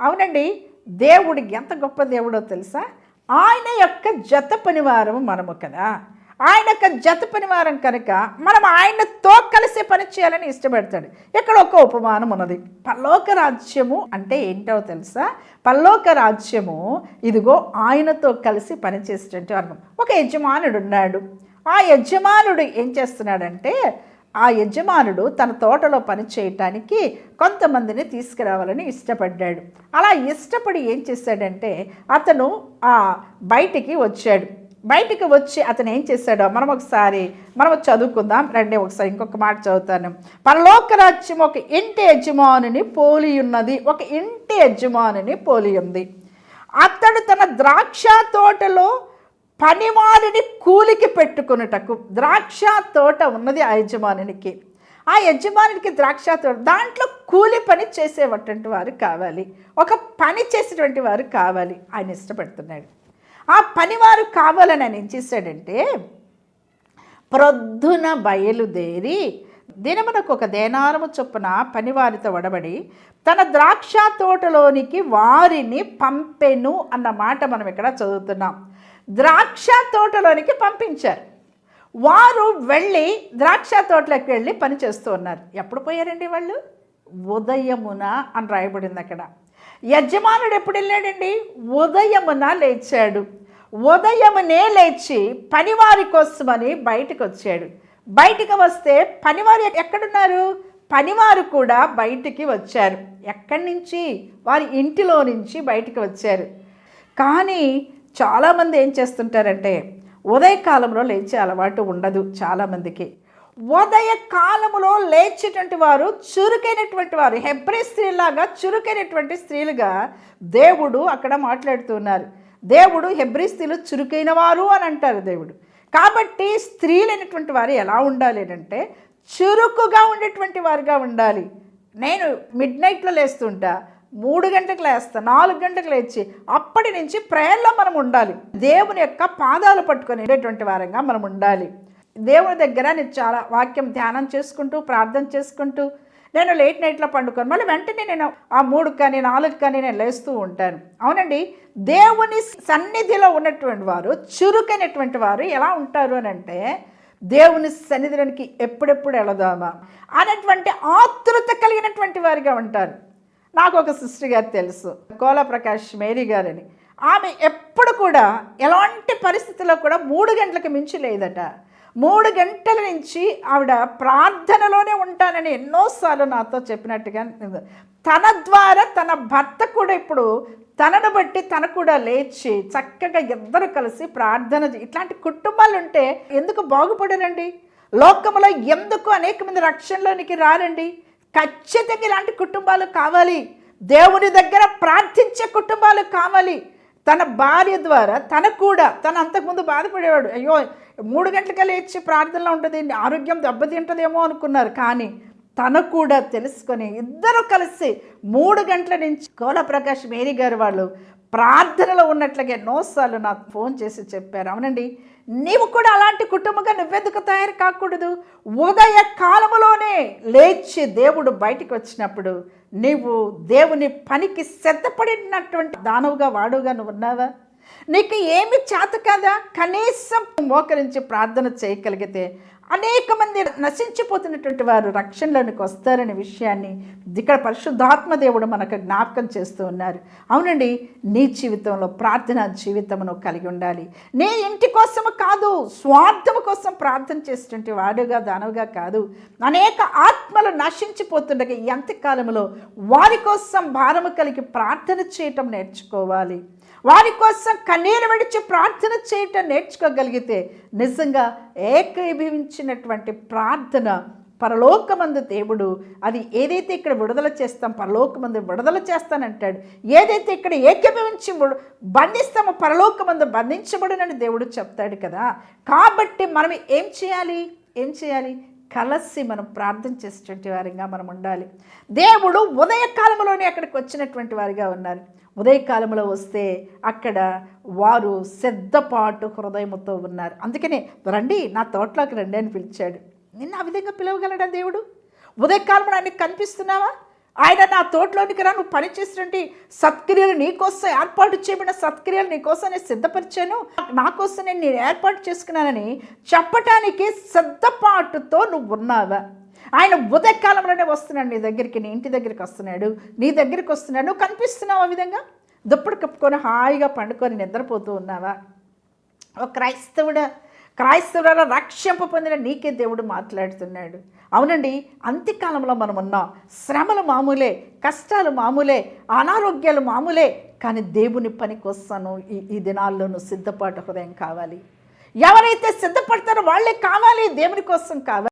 అవునండి దేవుడు ఎంత గొప్ప దేవుడో తెలుసా? ఆయన యొక్క జత పనివారము మనము కదా. ఆయన యొక్క జత పనివారం కనుక మనం ఆయనతో కలిసి పని చేయాలని ఇష్టపడతాడు. ఇక్కడ ఒక ఉపమానం ఉన్నది. పల్లోక రాజ్యము అంటే ఏంటో తెలుసా? పల్లోక రాజ్యము ఇదిగో ఆయనతో కలిసి పనిచేసేటువంటి వర్గం ఒక యజమానుడు ఉన్నాడు. ఆ యజమానుడు ఏం చేస్తున్నాడంటే ఆ యజమానుడు తన తోటలో పని చేయటానికి కొంతమందిని తీసుకురావాలని ఇష్టపడ్డాడు. అలా ఇష్టపడి ఏం చేశాడంటే అతను ఆ బయటికి వచ్చాడు. బయటికి వచ్చి అతను ఏం చేశాడో? మనం ఒకసారి మనం చదువుకుందాం. రండి ఒకసారి ఇంకొక మాట చదువుతాను. పరలోక రాజ్యం ఒక ఇంటి యజమానుని పోలి ఉన్నది. ఒక ఇంటి యజమానుని పోలి ఉంది. అతడు తన ద్రాక్ష తోటలో పనివారిని కూలికి పెట్టుకున్నటకు ద్రాక్ష తోట ఉన్నది ఆ యజమానునికి. ఆ యజమానికి ద్రాక్ష తోట దాంట్లో కూలి పని చేసేటువంటి వారు కావాలి. ఒక పని చేసేటువంటి వారు కావాలి. ఆయన ఇష్టపడుతున్నాడు. ఆ పనివారు కావాలని ఆయన ఏం చేశాడంటే ప్రొద్దున బయలుదేరి దినమునకు ఒక దేనారము చొప్పున పనివారితో వడబడి తన ద్రాక్ష తోటలోనికి వారిని పంపెను అన్న మాట మనం ఇక్కడ చదువుతున్నాం. ద్రాక్ష తోటలోనికి పంపించారు. వారు వెళ్ళి ద్రాక్ష తోటలోకి వెళ్ళి పని చేస్తూ ఉన్నారు. ఎప్పుడు పోయారండి వాళ్ళు? ఉదయమున అని రాయబడింది అక్కడ. యజమానుడు ఎప్పుడు వెళ్ళాడండి? ఉదయమున లేచాడు. ఉదయమునే లేచి పనివారి కోసమని బయటకు వచ్చాడు. బయటికి వస్తే పనివారు ఎక్కడున్నారు? పనివారు కూడా బయటికి వచ్చారు. ఎక్కడి నుంచి? వారి ఇంటిలో నుంచి బయటికి వచ్చారు. కానీ చాలామంది ఏం చేస్తుంటారంటే ఉదయకాలంలో లేచే అలవాటు ఉండదు చాలామందికి. ఉదయ కాలములో లేచేటువంటి వారు చురుకైనటువంటి వారు హెబ్రి స్త్రీలాగా చురుకైనటువంటి స్త్రీలుగా దేవుడు అక్కడ మాట్లాడుతున్నారు. దేవుడు హెబ్రి స్త్రీలు చురుకైన వారు అని అంటారు దేవుడు. కాబట్టి స్త్రీలైనటువంటి వారు ఎలా ఉండాలి అంటే చురుకుగా ఉండేటువంటి వారుగా ఉండాలి. నేను మిడ్ నైట్లో లేస్తుంటా మూడు గంటలకు లేస్తా నాలుగు గంటలకు లేచి అప్పటి నుంచి ప్రేయర్లో మనం ఉండాలి. దేవుని యొక్క పాదాలు పట్టుకొని ఉండేటువంటి వారంగా మనం ఉండాలి. దేవుని దగ్గర నేను చాలా వాక్యం ధ్యానం చేసుకుంటూ ప్రార్థన చేసుకుంటూ నేను లేట్ నైట్లో పండుకొని మళ్ళీ వెంటనే నేను ఆ మూడు కానీ నాలుగు కానీ నేను లేస్తూ ఉంటాను. అవునండి దేవుని సన్నిధిలో ఉన్నటువంటి వారు చురుకైనటువంటి వారు ఎలా ఉంటారు అని అంటే దేవుని సన్నిధిలోనికి ఎప్పుడెప్పుడు వెళదామా అనేటువంటి ఆతృత కలిగినటువంటి వారిగా ఉంటారు. నాకు ఒక సిస్టర్ గారు తెలుసు కోలా ప్రకాష్ మేరీ గారని. ఆమె ఎప్పుడు కూడా ఎలాంటి పరిస్థితుల్లో కూడా మూడు గంటలకు మించి లేదట. మూడు గంటల నుంచి ఆవిడ ప్రార్థనలోనే ఉంటానని ఎన్నోసార్లు నాతో చెప్పినట్టుగా తన ద్వారా తన భర్త కూడా ఇప్పుడు తనను బట్టి తన కూడా లేచి చక్కగా ఇద్దరు కలిసి ప్రార్థన ఇట్లాంటి కుటుంబాలు ఉంటే ఎందుకు బాగుపడరండి? లోకంలో ఎందుకు అనేక మంది రక్షణలోనికి రారండి? ఖచ్చితంగా ఇలాంటి కుటుంబాలు కావాలి. దేవుని దగ్గర ప్రార్థించే కుటుంబాలు కావాలి. తన భార్య ద్వారా తన కూడా తను అంతకుముందు బాధపడేవాడు. అయ్యో మూడు గంటలకే లేచి ప్రార్థనలో ఉంటుంది ఆరోగ్యం దెబ్బతింటుందేమో అనుకున్నారు. కానీ తను కూడా తెలుసుకొని ఇద్దరు కలిసి మూడు గంటల నుంచి కోల ప్రకాష్ మేరీ గారు వాళ్ళు ప్రార్థనలో ఉన్నట్లుగా ఎన్నోసార్లు నాకు ఫోన్ చేసి చెప్పారు. అవునండి నీవు కూడా అలాంటి కుటుంబంగా నువ్వెందుకు తయారు కాకూడదు? ఉదయ కాలములోనే లేచి దేవుడు బయటికి వచ్చినప్పుడు నీవు దేవుని పనికి సిద్ధపడినటువంటి దానవుగా వాడుగా నువ్వు ఉన్నావా? నీకు ఏమి చేత కదా? కనీసం మోకరించి ప్రార్థన చేయగలిగితే అనేక మంది నశించిపోతున్నటువంటి వారు రక్షణలోనికి వస్తారనే విషయాన్ని ఇక్కడ పరిశుద్ధాత్మ దేవుడు మనకు జ్ఞాపకం చేస్తూ ఉన్నారు. అవునండి నీ జీవితంలో ప్రార్థన జీవితమును కలిగి ఉండాలి. నీ ఇంటి కోసము కాదు స్వార్థము కోసం ప్రార్థన చేసేటువంటి వాడుగా దానవుగా కాదు. అనేక ఆత్మలు నశించిపోతుండగా ఎంత కాలంలో వారి కోసం భారము కలిగి ప్రార్థన చేయటం నేర్చుకోవాలి. వారి కోసం కన్నీరు విడిచి ప్రార్థన చేయటం నేర్చుకోగలిగితే నిజంగా ఏకీభవించినటువంటి ప్రార్థన పరలోకమందు దేవుడు అది ఏదైతే ఇక్కడ విడుదల చేస్తాం పరలోకమందు విడుదల చేస్తానంటాడు ఏదైతే ఇక్కడ ఏకీభవించి బంధిస్తామో పరలోకమందు బంధించబడునని దేవుడు చెప్తాడు కదా. కాబట్టి మనం ఏం చేయాలి? ఏం చేయాలి? కలసి మనం ప్రార్థన చేసేటువంటి వారిగా మనం ఉండాలి. దేవుడు ఉదయకాలంలోనే అక్కడికి వచ్చినటువంటి వారిగా ఉన్నారు ఉదయకాలంలో వస్తే అక్కడ వారు సిద్ధపాటు హృదయముతో ఉన్నారు. అందుకనే రండి నా తోటలోకి రండి అని పిలిచాడు. నిన్న ఆ విధంగా పిలవగలడా దేవుడు? ఉదయకాలంలో ఆయనకు కనిపిస్తున్నావా? ఆయన నా తోటలోనికి రా నువ్వు పని సత్క్రియలు నీకోసం ఏర్పాటు చేయబడిన సత్క్రియలు నీకోసం నేను సిద్ధపరిచాను. నాకోసం నేను నేను ఏర్పాటు చేసుకున్నానని చెప్పటానికి సిద్ధపాటుతో నువ్వు ఉన్నావా. ఆయన ఉదయకాలంలోనే వస్తున్నాడు నీ దగ్గరికి నీ ఇంటి దగ్గరికి వస్తున్నాడు నీ దగ్గరికి వస్తున్నాడు. నువ్వు కనిపిస్తున్నావు ఆ విధంగా? దుప్పటి కప్పుకొని హాయిగా పండుకొని నిద్రపోతూ ఉన్నావా? ఒక క్రైస్తవుడా క్రైస్తవుల రక్షింప పొందిన నీకే దేవుడు మాట్లాడుతున్నాడు. అవునండి అంత్యకాలంలో మనం ఉన్నాం శ్రమలు మామూలే కష్టాలు మామూలే అనారోగ్యాలు మామూలే కానీ దేవుని పని కోసం ఈ ఈ దినాల్లోనూ సిద్ధపాటు హృదయం కావాలి. ఎవరైతే సిద్ధపడతారో వాళ్ళే కావాలి దేవుని కోసం కావాలి.